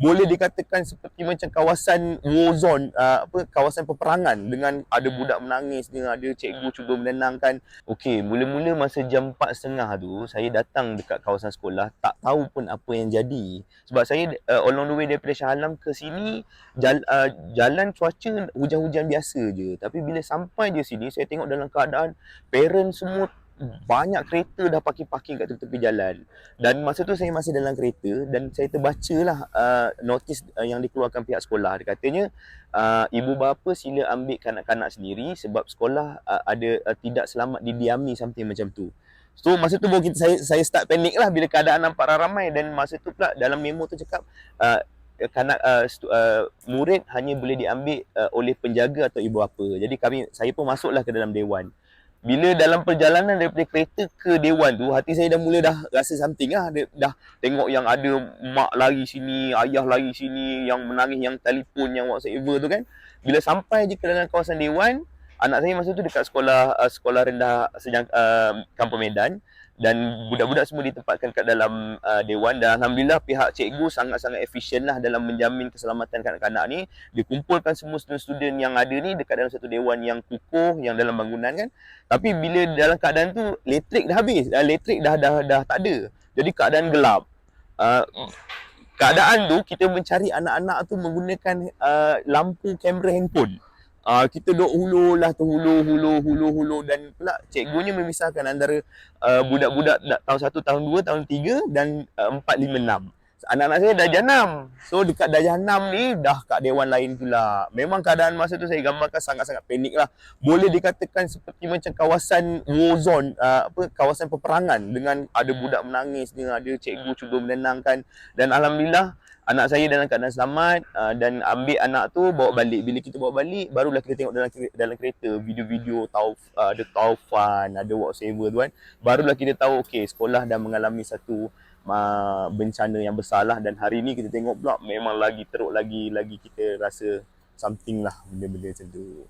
boleh dikatakan seperti macam kawasan war zone uh, apa kawasan peperangan dengan ada budak menangis dengan ada cikgu cuba menenangkan. Okey mula-mula masa jam 4.30 tu saya datang dekat kawasan sekolah tak tahu pun apa yang jadi. Sebab saya uh, along the way daripada Shah Alam ke sini jal, uh, jalan cuaca hujan-hujan biasa je. Tapi bila sampai je sini saya tengok dalam keadaan parents semua banyak kereta dah parking-parking kat tepi-tepi jalan. Dan masa tu saya masih dalam kereta dan saya terbacalah uh, notis uh, yang dikeluarkan pihak sekolah. Dia katanya uh, ibu bapa sila ambil kanak-kanak sendiri sebab sekolah uh, ada uh, tidak selamat didiami something macam tu. So masa tu baru kita, saya saya start panik lah bila keadaan nampak ramai dan masa tu pula dalam memo tu cakap uh, kanak uh, stu, uh, murid hanya boleh diambil uh, oleh penjaga atau ibu bapa. Jadi kami saya pun masuklah ke dalam dewan bila dalam perjalanan daripada kereta ke dewan tu hati saya dah mula dah rasa something lah. Dah, dah tengok yang ada mak lari sini ayah lari sini yang menangis yang telefon yang whatsoever tu kan. Bila sampai je ke dalam kawasan dewan anak saya masa tu dekat sekolah uh, sekolah rendah sejang uh, Kampung Medan dan budak-budak semua ditempatkan kat dalam uh, dewan. Dan alhamdulillah pihak cikgu sangat-sangat efisien lah dalam menjamin keselamatan kanak-kanak ni. Dikumpulkan semua student-student yang ada ni dekat dalam satu dewan yang kukuh yang dalam bangunan kan. Tapi bila dalam keadaan tu elektrik dah habis. Uh, elektrik dah, dah dah tak ada. Jadi keadaan gelap. Uh, keadaan tu kita mencari anak-anak tu menggunakan uh, lampu kamera handphone Uh, kita duk hulu lah tu hulu hulu hulu hulu dan pula cikgunya memisahkan antara uh, budak-budak tahun 1 tahun 2 tahun 3 dan uh, 4 5 6 anak-anak saya dah janam so dekat dah janam ni dah kat dewan lain pula. Memang keadaan masa tu saya gambarkan sangat-sangat panik lah. Boleh dikatakan seperti macam kawasan war zone uh, apa kawasan peperangan dengan ada budak menangis dengan ada cikgu cuba menenangkan. Dan alhamdulillah anak saya dalam keadaan selamat uh, dan ambil anak tu bawa balik. Bila kita bawa balik barulah kita tengok dalam dalam kereta. Video-video tauf uh, ada taufan ada whatsoever tu kan. Barulah kita tahu okey sekolah dah mengalami satu uh, bencana yang besar lah dan hari ni kita tengok pula memang lagi teruk lagi lagi kita rasa something lah benda-benda macam tu